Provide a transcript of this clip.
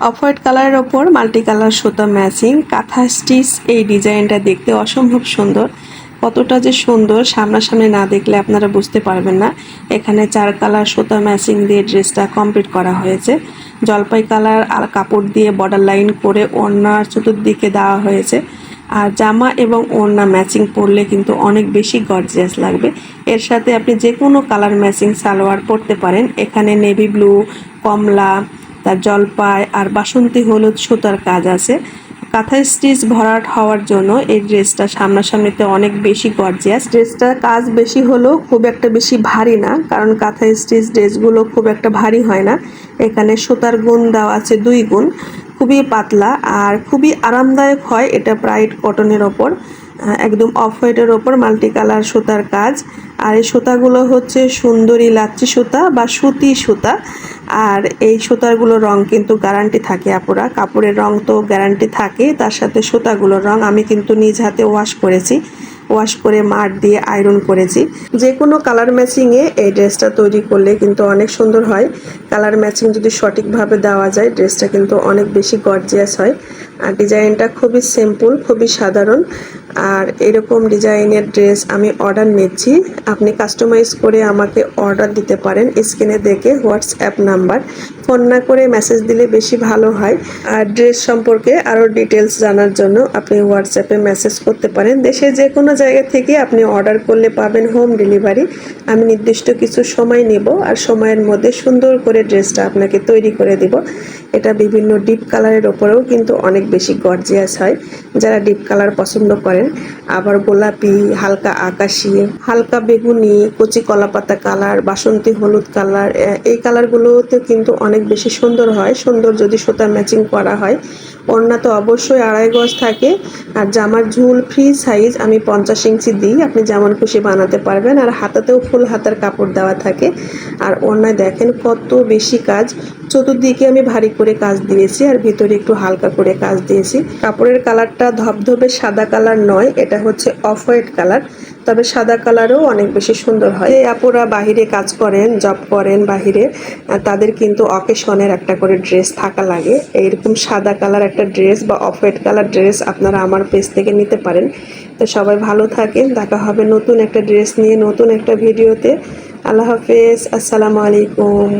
Of white কালারের ওপর multi colour সুতা ম্যাচিং কাঁথা স্টিচ এই ডিজাইনটা দেখতে অসম্ভব সুন্দর। কতটা যে সুন্দর সামনাসামনি না দেখলে আপনারা বুঝতে পারবেন না। এখানে চার কালার সুতা ম্যাচিং দিয়ে ড্রেসটা কমপ্লিট করা হয়েছে। জলপাই কালার আর কাপড় দিয়ে বর্ডার লাইন করে ওড়নার চতুর্দিকে দেওয়া হয়েছে। আর জামা এবং ওড়না ম্যাচিং পরলে কিন্তু অনেক বেশি গর্জিয়াস লাগবে। এর সাথে আপনি যে কোনো কালার ম্যাচিং সালোয়ার পরতে পারেন। এখানে নেভি ব্লু কমলা তার জলপাই আর বাসন্তী হলুদ সুতার কাজ আছে। কাঁথা স্টিচ ভরাট হওয়ার জন্য এই ড্রেসটা সামনাসামনিতে অনেক বেশি গর্জিয়াস। ড্রেসটার কাজ বেশি হলেও খুব একটা বেশি ভারী না, কারণ কাঁথা স্টিচ ড্রেসগুলো খুব একটা ভারী হয় না। এখানে সুতার গুণ দেওয়া আছে দুই গুণ, খুবই পাতলা আর খুবই আরামদায়ক হয় এটা ব্রাইট কটনের ওপর। একদম অফ হোয়াইটের ওপর মাল্টি কালার সুতার কাজ। আর এই সুতাগুলো হচ্ছে সুন্দরী লাচ্ছি সুতা বা সুতি সুতা। আর এই সুতাগুলোর রং কিন্তু গ্যারান্টি থাকে আপুরা। কাপড়ের রং তো গ্যারান্টি থাকে, তার সাথে সুতাগুলোর রং আমি কিন্তু নিজ হাতে ওয়াশ করেছি। ওয়াশ করে মার দিয়ে আয়রন করেছি। যে কোনো কালার ম্যাচিংয়ে এই ড্রেসটা তৈরি করলে কিন্তু অনেক সুন্দর হয়। কালার ম্যাচিং যদি সঠিকভাবে দেওয়া যায়, ড্রেসটা কিন্তু অনেক বেশি গর্জিয়াস হয়। আর ডিজাইনটা খুবই সিম্পল খুবই সাধারণ। আর এরকম ডিজাইনের ড্রেস আমি অর্ডার নিচ্ছি। আপনি কাস্টমাইজ করে আমাকে অর্ডার দিতে পারেন স্ক্রিনে দেখে হোয়াটসঅ্যাপ নাম্বার। ফোন না করে মেসেজ দিলে বেশি ভালো হয়। আর ড্রেস সম্পর্কে আরও ডিটেলস জানার জন্য আপনি হোয়াটসঅ্যাপে মেসেজ করতে পারেন। দেশের যে কোনো জায়গা থেকে আপনি অর্ডার করলে পাবেন হোম ডেলিভারি আমি নির্দিষ্ট কিছু সময় নেব আর সময়ের মধ্যে সুন্দর করে ড্রেসটা আপনাকে তৈরি করে দিব। এটা বিভিন্ন ডিপ কালারের ওপরেও কিন্তু অনেক বেশি গর্জিয়াস হয়। যারা ডিপ কালার পছন্দ করেন আবার গোলাপি, হালকা আকাশি, হালকা বেগুনি, কচি কলাপাতা কালার, বাসন্তী হলুদ কালার এই কালারগুলোতে কিন্তু অনেক বেশি সুন্দর হয়। সুন্দর যদি সুতা ম্যাচিং করা হয় ওড়না তো অবশ্যই আড়াই গজ থাকে। আর জামার ঝুল ফ্রি সাইজ আমি পঞ্চাশ ইঞ্চি দিই। আপনি যেমন খুশি বানাতে পারবেন। আর হাতাতেও ফুল হাতার কাপড় দেওয়া থাকে। আর ওড়নায় দেখেন কত বেশি কাজ। চতুর্দিকে আমি ভারী করে কাজ দিয়েছি। আর ভিতরে একটু হালকা করে কাজ দিয়েছি। কাপড়ের কালারটা ধবধবে সাদা কালার নয়। এটা হচ্ছে অফ হোয়াইট কালার। তবে সাদা কালারও অনেক বেশি সুন্দর হয়। এই আপুরা বাহিরে কাজ করেন জব করেন বাহিরে তাদের কিন্তু অকেশনের একটা করে ড্রেস থাকা লাগে। এইরকম সাদা কালার একটা ড্রেস বা অফ হোয়াইট কালার ড্রেস আপনারা আমার পেজ থেকে নিতে পারেন। তো সবাই ভালো থাকেন, দেখা হবে নতুন একটা ড্রেস নিয়ে নতুন একটা ভিডিওতে। আল্লাহ হাফেজ, আসসালামু আলাইকুম।